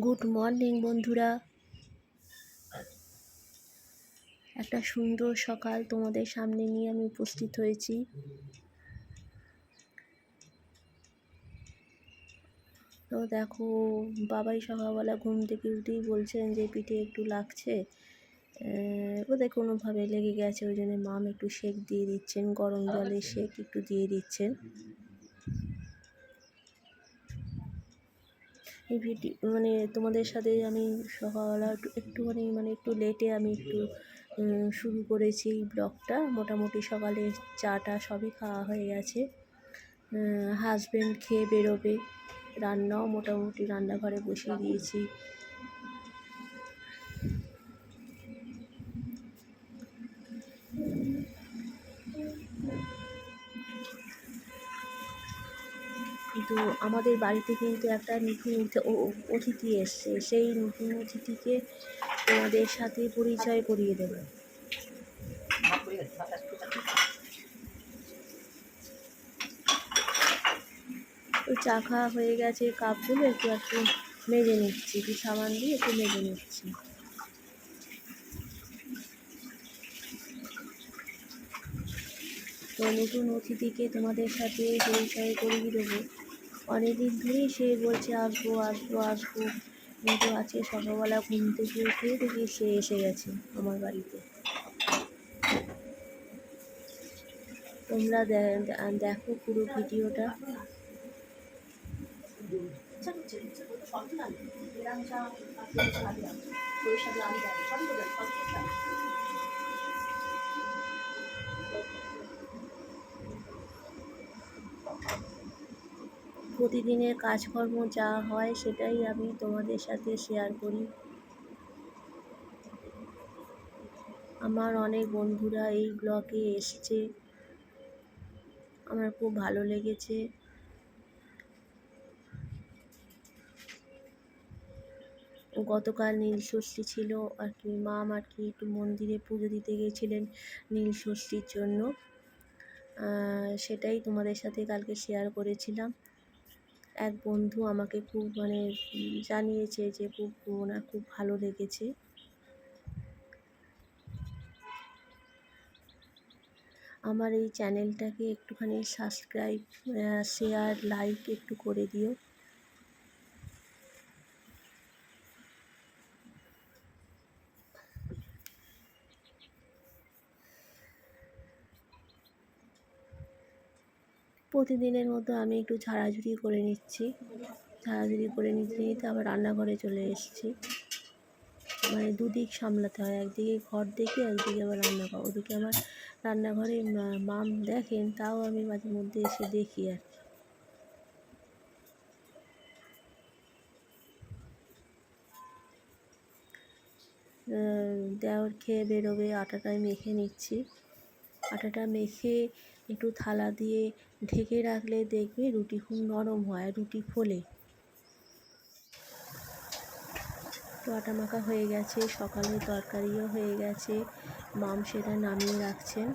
Good morning বন্ধুরা। একটা সুন্দর সকাল তোমাদের সামনে নিয়ে আমি উপস্থিত হয়েছি। তো দেখো, বাবাই সকালবেলা ঘুম থেকে উঠেই বলছেন যে পিঠে একটু লাগছে। ওদের কোনোভাবে লেগে গেছে, ওই জন্য মাম একটু শেক দিয়ে দিচ্ছেন, গরম জলে শেক একটু দিয়ে দিচ্ছেন। এই ভিডিও মানে তোমাদের সাথে আমি সকালবেলা একটু, একটুখানি মানে একটু লেটে আমি একটু শুরু করেছি এই ব্লগটা। মোটামুটি সকালে চাটা সবই খাওয়া হয়ে গেছে। হাজব্যান্ড খেয়ে বেরোবে। রান্নাও মোটামুটি রান্নাঘরে বসিয়ে দিয়েছি। কিন্তু আমাদের বাড়িতে কিন্তু একটা নতুন অতিথি এসছে। সেই নতুন অতিথিকে তোমাদের সাথে পরিচয় করিয়ে দেবো। চা খাওয়া হয়ে গেছে, কাপগুলো একটু একটু মেজে নিচ্ছি। একটু সাবান দিয়ে একটু মেজে নিচ্ছি। তো নতুন অতিথিকে তোমাদের সাথে পরিচয় করিয়ে দেবো। অনেকদিন ধরেই সে বলছে আসব আসব আসব কিন্তু আজকে সকালবেলা ঘুম থেকে উঠে দেখি সে এসে গেছে আমার বাড়িতে তোমরা দেখো পুরো ভিডিওটা প্রতিদিনের কাজকর্ম যা হয় সেটাই আমি তোমাদের সাথে শেয়ার করি। আমার অনেক বন্ধুরা এই ব্লগে এসছে। আমার খুব ভালো লেগেছে। গতকাল নীলষষ্ঠী ছিল, আর কি মা আর কি একটু মন্দিরে পুজো দিতে গিয়েছিলেন নীলষষ্ঠীর জন্য। সেটাই তোমাদের সাথে কালকে শেয়ার করেছিলাম। এক বন্ধু আমাকে খুব মানে জানিয়েছে যে খুব ওনার খুব ভালো লেগেছে। আমার এই চ্যানেলটাকে একটুখানি সাবস্ক্রাইব শেয়ার লাইক একটু করে দিও। প্রতিদিনের মতো আমি একটু ঝাড়াঝুড়ি করে নিচ্ছি। ঝাড়াঝুড়ি করে নিতে নিতে আবার রান্নাঘরে চলে এসেছি। মানে দুদিক সামলাতে হয়, একদিকে ঘর দেখি একদিকে আবার রান্নাঘর। ওদিকে আমার রান্নাঘরে মাম দেখেন, তাও আমি মাঝে মধ্যে এসে দেখি আর কি। দেওয়ার খেয়ে বেরোবে আটাটায় মেখে নিচ্ছি। আটাটা মেখে একটু থালা দিয়ে ঢেকে রাখলে দেখবে রুটি খুব নরম হয়, রুটি ফোলে। তো আটা মাখা হয়ে গেছে সকালে তরকারিও হয়ে গেছে, মাম সেটা নামিয়ে রাখছেন।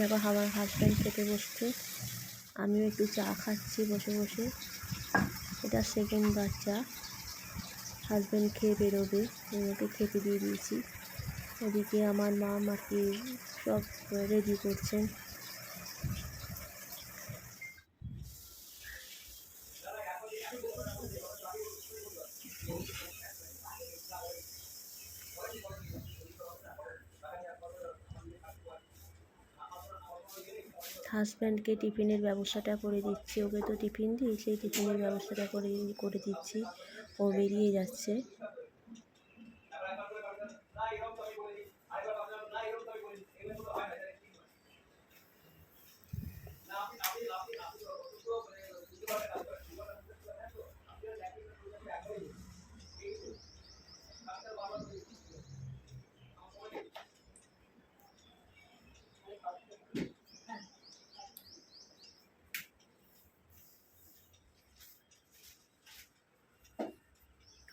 দেখো, আমার হাজব্যান্ড খেতে বসছে। আমিও একটু চা খাচ্ছি বসে বসে। এটা সেকেন্ড বাচ্চা। হাজব্যান্ড খেয়ে বেরোবে ওকে খেতে দিয়ে দিয়েছি। ওদিকে আমার মা মাকে সব রেডি করছেন। হাজব্যান্ডকে টিফিনের ব্যবস্থাটা করে দিচ্ছি, ওকে তো টিফিন দিই, সেই টিফিনের ব্যবস্থাটা করে করে দিচ্ছি, ও বেরিয়ে যাচ্ছে।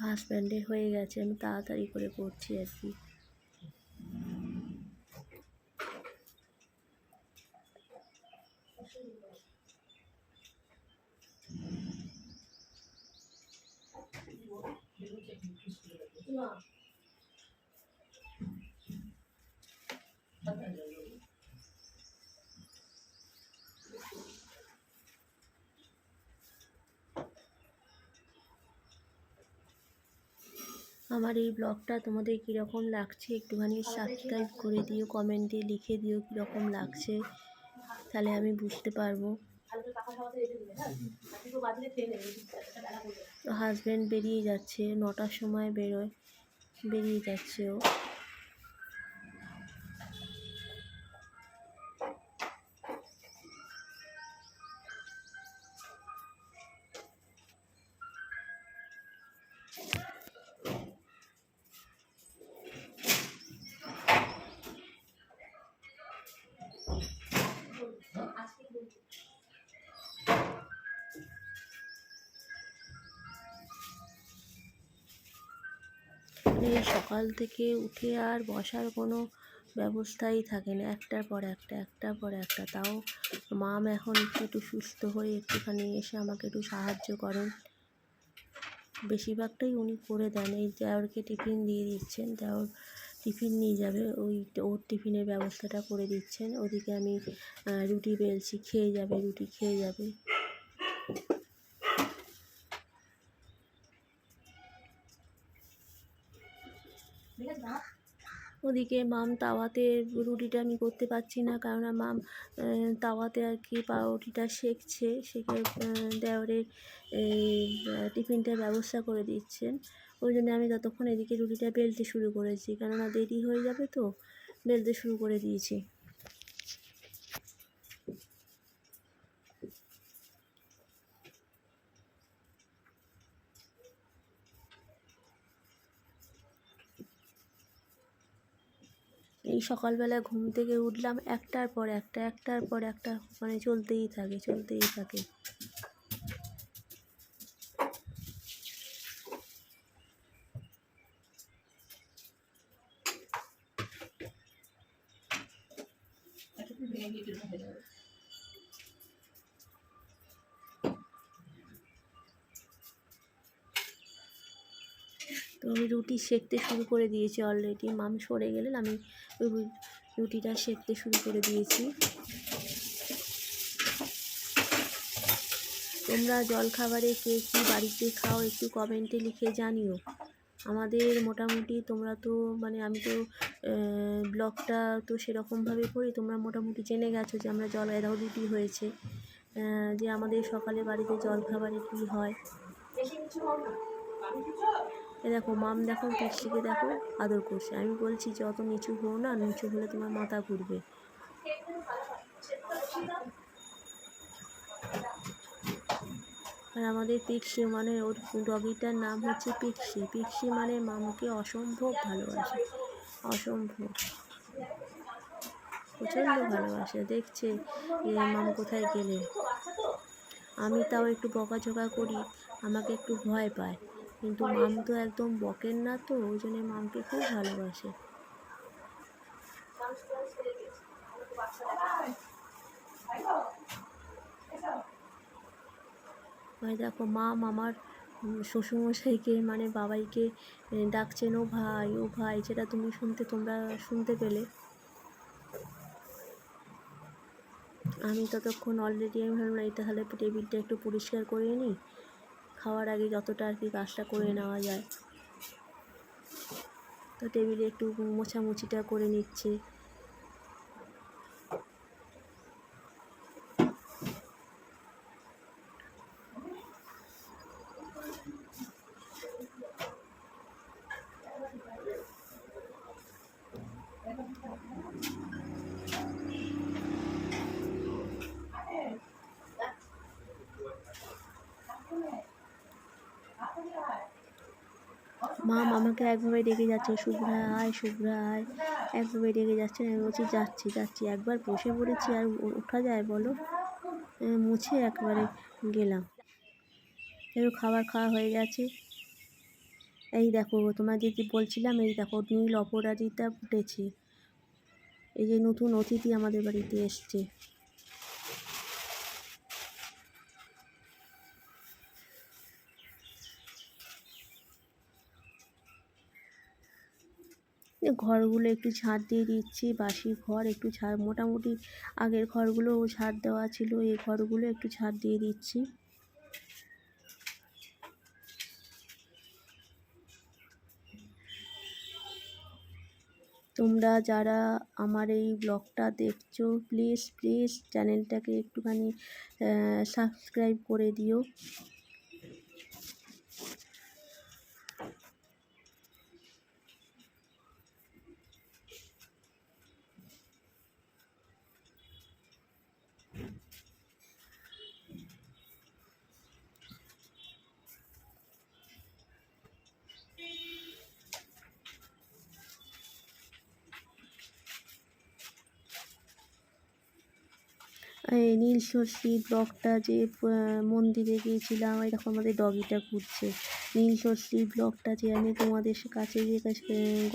হাজব্যান্ডে হয়ে গেছে আমি তাড়াতাড়ি করে করছি আর কি। আমার এই ব্লগটা তোমাদের কীরকম লাগছে একটুখানি সাবস্ক্রাইব করে দিও কমেন্টে লিখে দিও কীরকম লাগছে, তাহলে আমি বুঝতে পারব। হাজব্যান্ড বেরিয়ে যাচ্ছে, নটার সময় বেরোয়, বেরিয়ে যাচ্ছে ও। সকাল থেকে উঠে আর বসার কোনো ব্যবস্থাই থাকে না। একটার পর একটা, একটার পর একটা। তাও মাম এখন একটু একটু সুস্থ হয়ে একটুখানি এসে আমাকে একটু সাহায্য করেন। বেশিরভাগটাই উনি করে দেন। এই দেওরকে টিফিন দিয়ে দিচ্ছেন। দেওর টিফিন নিয়ে যাবে, ওই ওর টিফিনের ব্যবস্থাটা করে দিচ্ছেন। ওদিকে আমি রুটি বেলছি, খেয়ে যাবে, রুটি খেয়ে যাবে। ওদিকে মাম তাওয়াতে রুটিটা আমি করতে পারছি না কারণ মাম তাওয়াতে আর কি পাউরুটিটা শেখছে এই আহ, টিফিনটার ব্যবস্থা করে দিচ্ছেন। ওই জন্য আমি ততক্ষণ এদিকে রুটিটা বেলতে শুরু করেছি কেননা দেরি হয়ে যাবে তো বেলতে শুরু করে দিয়েছি। এই সকালবেলা ঘুম থেকে উঠলাম একটার পর একটা, একটার পর একটা মানে চলতেই থাকে চলতেই থাকে। রুটি সেঁকতে শুরু করে দিয়েছি অলরেডি মাম সরে গেলেন, আমি রুটিটা সেঁকতে শুরু করে দিয়েছি। তোমরা জলখাবারে কে কী বাড়িতে খাও একটু কমেন্টে লিখে জানিও। আমাদের মোটামুটি তোমরা তো মানে আমি তো ব্লগটা তো সেরকমভাবে করি, তোমরা মোটামুটি জেনে গেছো যে আমরা জল এরাও রুটি হয়েছে যে আমাদের সকালে বাড়িতে জলখাবারে কী হয়। এ দেখো, মাম দেখো, পিসিকে দেখো, আদর করছে। আমি বলছি যে, অত নিচু হো না, নিচু হলে তোমার মাথা ঘুরবে। আর আমাদের পিক্সি মানে ওর ডগিটার নাম হচ্ছে পিক্সি পিক্সি মানে মামুকে অসম্ভব ভালোবাসে। অসম্ভব। প্রচণ্ড ভালোবাসে। দেখছে যে, মাম কোথায় গেলে? আমি তাও একটু বকাঝকা করি, আমাকে একটু ভয় পায়। কিন্তু মাম তো একদম বকেন না তো ওই জন্য মামকে খুব ভালোবাসে। ওই দেখো মাম আমার শ্বশুরমশাইকে মানে বাবাইকে ডাকছেন ও ভাই ও ভাই যেটা তুমি শুনতে তোমরা শুনতে পেলে। আমি ততক্ষণ অলরেডি আমি ভাবলাম এটা তাহলে টেবিলটা একটু পরিষ্কার করে নিই। খাওয়ার আগে যতটা আর কি কাজটা করে নেওয়া যায়। তো টেবিলে একটু মোছামুছিটা করে নিচ্ছে। মা আমাকে একভাবে ডেকে যাচ্ছে, শুভ্রা, আয় শুভ্রা, আয়। একভাবে ডেকে যাচ্ছে, আমি বলছি, যাচ্ছি যাচ্ছি। একবার বসে পড়েছি আর ওঠা যায়, বলো। মুছে একবারে গেলাম। একটু খাবার খাওয়া হয়ে গেছে। এই দেখো তোমার যদি বলছিলাম, এই দেখো, নীল অপরাজিতা ফুটেছে এই যে নতুন অতিথি আমাদের বাড়িতে এসছে। ঘরগুলো একটু ঝাঁট দিয়ে দিচ্ছি, বাসি ঘর একটু ঝাড় মোটামুটি আগের ঘরগুলো ঝাড় দেওয়া ছিল, এই ঘরগুলো একটু ঝাড় দিয়ে দিচ্ছি। তোমরা যারা আমার এই ব্লগটা দেখছ প্লিজ প্লিজ চ্যানেলটাকে একটুখানি সাবস্ক্রাইব করে দিও। এই নীলষষ্ঠী ব্লকটা যে মন্দিরে গিয়েছিলাম, এরকম আমাদের ডগিটা ঘুরছে। নীলষষ্ঠী ব্লকটা যে আমি তোমাদের কাছে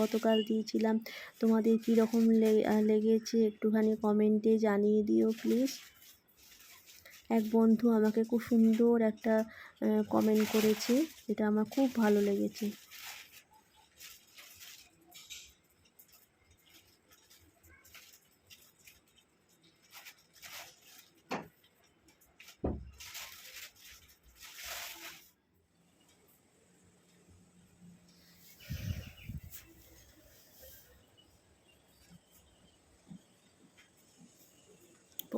গতকাল দিয়েছিলাম, তোমাদের কীরকম লেগেছে একটুখানি কমেন্টে জানিয়ে দিও প্লিজ এক বন্ধু আমাকে খুব সুন্দর একটা কমেন্ট করেছে, যেটা আমার খুব ভালো লেগেছে।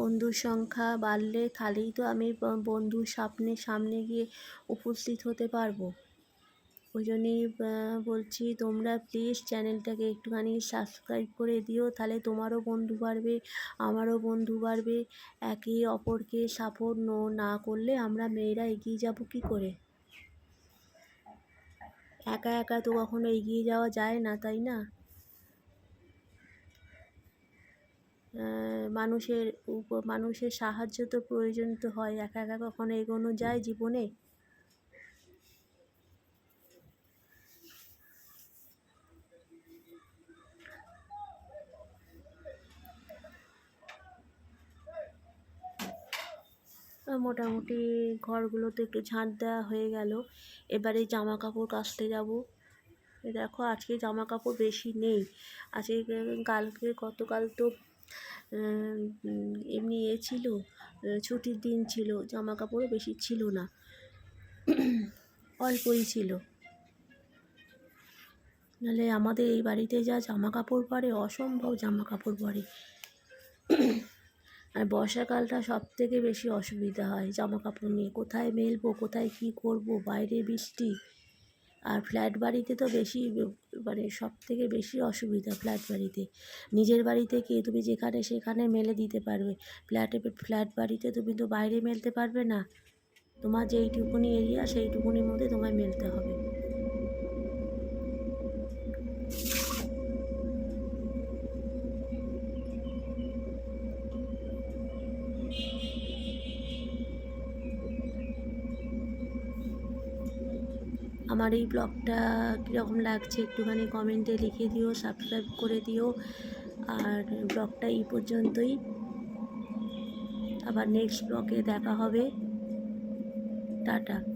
বন্ধুর সংখ্যা বাড়লে তাহলেই তো আমি বন্ধুর সামনে সামনে গিয়ে উপস্থিত হতে পারব। ওই জন্যই বলছি তোমরা প্লিজ চ্যানেলটাকে একটুখানি সাবস্ক্রাইব করে দিও, তাহলে তোমারও বন্ধু বাড়বে, আমারও বন্ধু বাড়বে। একে অপরকে সাপোর্ট না করলে আমরা মেয়েরা এগিয়ে যাব কি করে? একা একা তো কখনো এগিয়ে যাওয়া যায় না, তাই না? মানুষের উপ- মানুষের সাহায্য তো প্রয়োজন তো হয়, একা একা কখনো এগোনো যায় জীবনে? মোটামুটি ঘরগুলো তো একটু ঝাঁট দেওয়া হয়ে গেল। এবারে জামা কাপড় কাচতে যাব। দেখো, আজকে জামা কাপড় বেশি নেই। আজকে, কালকে, গতকাল তো এমনি এ ছিল ছুটির দিন ছিল জামা কাপড়ও বেশি ছিল না, অল্পই ছিল। নাহলে আমাদের এই বাড়িতে যা জামা কাপড় পরে, অসম্ভব জামা কাপড় পরে। আর বর্ষাকালটা সব থেকে বেশি অসুবিধা হয় জামা কাপড় নিয়ে। কোথায় মেলবো, কোথায় কী করব, বাইরে বৃষ্টি আর ফ্ল্যাট বাড়িতে তো বেশি মানে সব থেকে বেশি অসুবিধা ফ্ল্যাট বাড়িতে। নিজের বাড়িতে কি তুমি যেখানে সেখানে মেলে দিতে পারবে? ফ্ল্যাটে, ফ্ল্যাট বাড়িতে তুমি তো বাইরে মেলতে পারবে না। তোমার যেইটুকুনি এরিয়া সেইটুকুনির মধ্যে তোমায় মেলতে হবে। আমার এই ব্লগটা কীরকম লাগছে একটুখানি কমেন্টে লিখে দিও সাবস্ক্রাইব করে দিও। আর ব্লগটা এই পর্যন্তই। আবার নেক্সট ব্লগে দেখা হবে। টাটা।